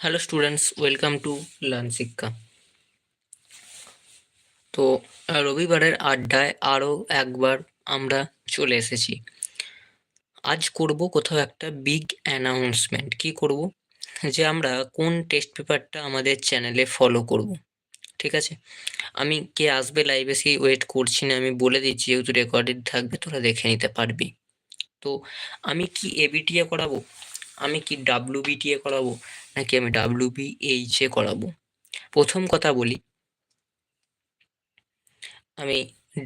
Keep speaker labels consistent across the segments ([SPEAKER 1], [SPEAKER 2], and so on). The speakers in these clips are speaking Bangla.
[SPEAKER 1] Hello students welcome to learn Shiksha তো রবিবারের আড্ডায় আরও একবার আমরা চলে এসেছি। আজ করব কোথাও একটা বিগ অ্যানাউন্সমেন্ট কি করব? যে আমরা কোন টেস্ট পেপারটা আমাদের চ্যানেলে ফলো করব। ঠিক আছে? আমি কে আসবে লাইভে সেই ওয়েট করছি না, আমি বলে দিচ্ছি, যেহেতু রেকর্ডেড থাকবে, তোরা দেখে নিতে পারবি। তো, আমি কি এবিটিএ করাবো? আমি কি ডাব্লিউ বিটিএ করাবো? নাকি আমি ডাব্লিউ বি এইচ এ করাবো। প্রথম কথা বলি, আমি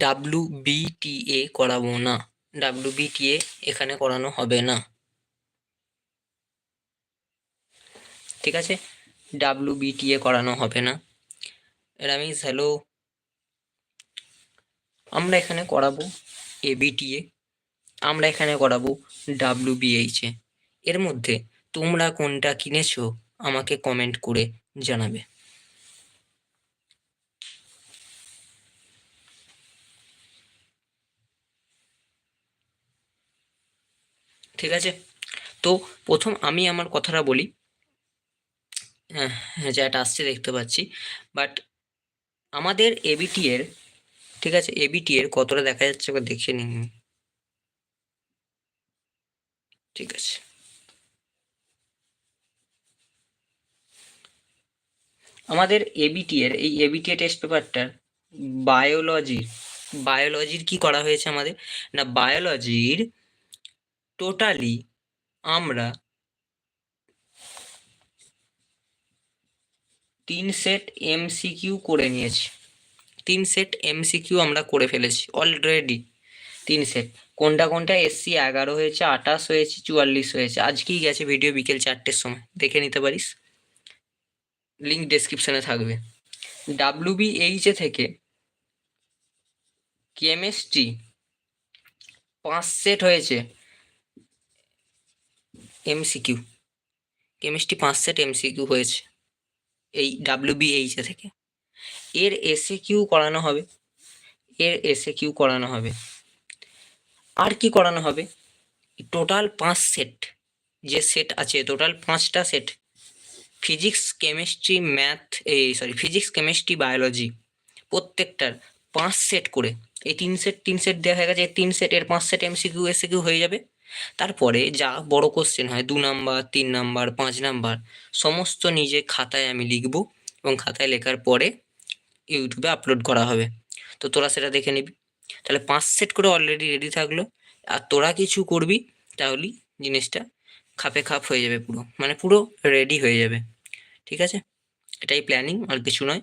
[SPEAKER 1] ডাব্লিউ বিটিএ করাবো না। ডাব্লিউ বিটিএ এখানে করানো হবে না। ঠিক আছে? ডাব্লিউ বিটিএ করানো হবে না। রামিস হ্যালো আমরা এখানে করাবো এবিটিএ আমরা এখানে করাবো ডাব্লিউ বিএইচএ এর মধ্যে তোমরা কোনটা কিনেছো আমাকে কমেন্ট করে জানাবে। ঠিক আছে? তো প্রথম আমি আমার কথাটা বলি। হ্যাঁ যেটা আসছে দেখতে পাচ্ছি। বাট আমাদের এবিটি এর, ঠিক আছে এবিটি এর কতটা দেখা যাচ্ছে দেখে নিন। ঠিক আছে। আমাদের এবিটি এর, এই এবিটি টেস্ট পেপারটার বায়োলজির বায়োলজির কি করা হয়েছে আমাদের? না বায়োলজির টোটালি আমরা তিন সেট এমসিকিউ করে নিয়েছি। তিন সেট এমসিকিউ আমরা করে ফেলেছি অলরেডি তিন সেট কোনটা কোনটা? এসসি এগারো হয়েছে, আঠাশ হয়েছে, চুয়াল্লিশ হয়েছে। আজকেই গেছে ভিডিও বিকেল চারটের সময়, দেখে নিতে পারিস। লিঙ্ক ডেসক্রিপশনে থাকবে। ডাব্লিউবি এইচে থেকে কেমিস্ট্রি পাঁচ সেট হয়েছে এমসিকিউ কেমিস্ট্রি পাঁচ সেট এমসিকিউ হয়েছে এই ডাব্লিউবিএইচএ থেকে। এর এসে কিউ করানো হবে। এর এসে কিউ করানো হবে। আর কি করানো হবে? টোটাল পাঁচ সেট যে সেট আছে টোটাল পাঁচটা সেট ফিজিক্স কেমিস্ট্রি ম্যাথ এই সরি ফিজিক্স কেমিস্ট্রি বায়োলজি প্রত্যেকটার পাঁচ সেট করে। এই তিন সেট তিন সেট দেওয়া হয়ে গেছে। তিন সেট এর পাঁচ সেট এমসিকিউ এসিকিউ হয়ে যাবে। তারপরে যা বড় কোশ্চেন হয়, দু নাম্বার তিন নাম্বার পাঁচ নাম্বার সমস্ত নিজে খাতায় আমি লিখব এবং খাতায় লেখার পরে ইউটিউবে আপলোড করা হবে। তো তোরা সেটা দেখে নিবি। তাহলে পাঁচ সেট করে অলরেডি রেডি থাকল। আর তোরা কিছু করবি, তাহলেই জিনিসটা খাপে খাপ হয়ে যাবে পুরো। মানে পুরো রেডি হয়ে যাবে। ঠিক আছে? এটাই প্ল্যানিং আর কিছু নয়।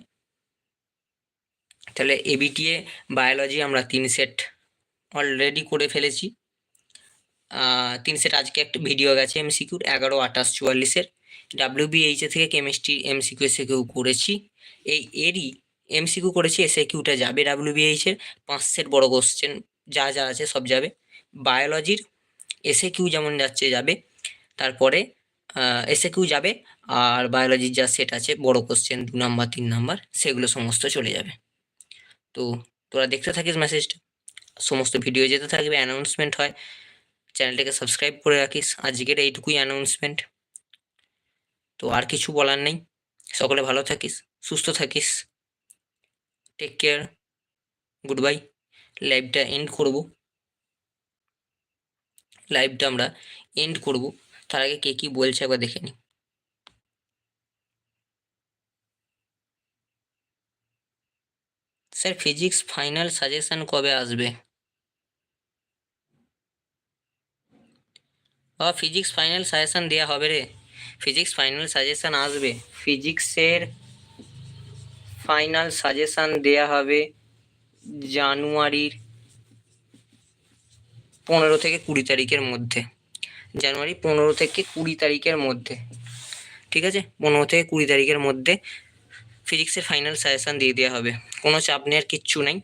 [SPEAKER 1] তাহলে এবিটিএ বায়োলজি আমরা তিন সেট অলরেডি করে ফেলেছি। তিন সেট আজকে একটা ভিডিও গেছে এমসিকিউর এগারো, আঠাশ চুয়াল্লিশের ডাব্লিউবিএইচএ থেকে কেমিস্ট্রি এমসিকিউ এসে কিউ করেছি। এই এরই এমসিকিউ করেছি এসে কিউটা যাবে ডাব্লিউবিএইচের পাঁচ সেট বড় কোশ্চেন যা যা আছে সব যাবে। বায়োলজির এসে কিউ যেমন যাচ্ছে, যাবে। তারপরে এসে কিউ যাবে, আর বায়োলজির যা সেট আছে, বড় কোশ্চেন দু নাম্বার তিন নাম্বার সেগুলো সমস্ত চলে যাবে। তো তোরা দেখতে থাকিস মেসেজটা সমস্ত ভিডিও যেতে থাকবে অ্যানাউন্সমেন্ট হয়। চ্যানেলটাকে সাবস্ক্রাইব করে রাখিস। আজকের এইটুকুই অ্যানাউন্সমেন্ট তো আর কিছু বলার নেই। সকলে ভালো থাকিস, সুস্থ থাকিস। টেক কেয়ার গুড বাই লাইভটা এন্ড করব। লাইভটা আমরা এন্ড করব। তার আগে কে কি বলছে একবার দেখে নিই স্যার ফিজিক্স ফাইনাল সাজেশন কবে আসবে? বাবা ফিজিক্স ফাইনাল সাজেশন দেওয়া হবে রে। ফিজিক্স ফাইনাল সাজেশন আসবে। ফিজিক্সের ফাইনাল সাজেশন দেয়া হবে জানুয়ারির পনেরো থেকে কুড়ি তারিখের মধ্যে। জানুয়ারি পনেরো থেকে কুড়ি তারিখের মধ্যে। ঠিক আছে? পনেরো থেকে কুড়ি তারিখের মধ্যে ফিজিক্সের ফাইনাল সাজেশান দিয়ে দেওয়া হবে। কোনো চাপ নেওয়ার কিচ্ছু নেই।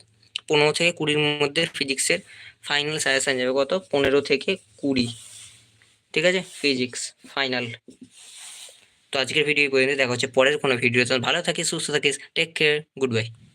[SPEAKER 1] পনেরো থেকে কুড়ির মধ্যে ফিজিক্সের ফাইনাল সাজেশান যাবে। কত? পনেরো থেকে কুড়ি। ঠিক আছে? ফিজিক্স ফাইনাল তো আজকের ভিডিও পর্যন্ত দেখা হচ্ছে পরের কোনো ভিডিও ভালো থাকিস, সুস্থ থাকিস। Take care good by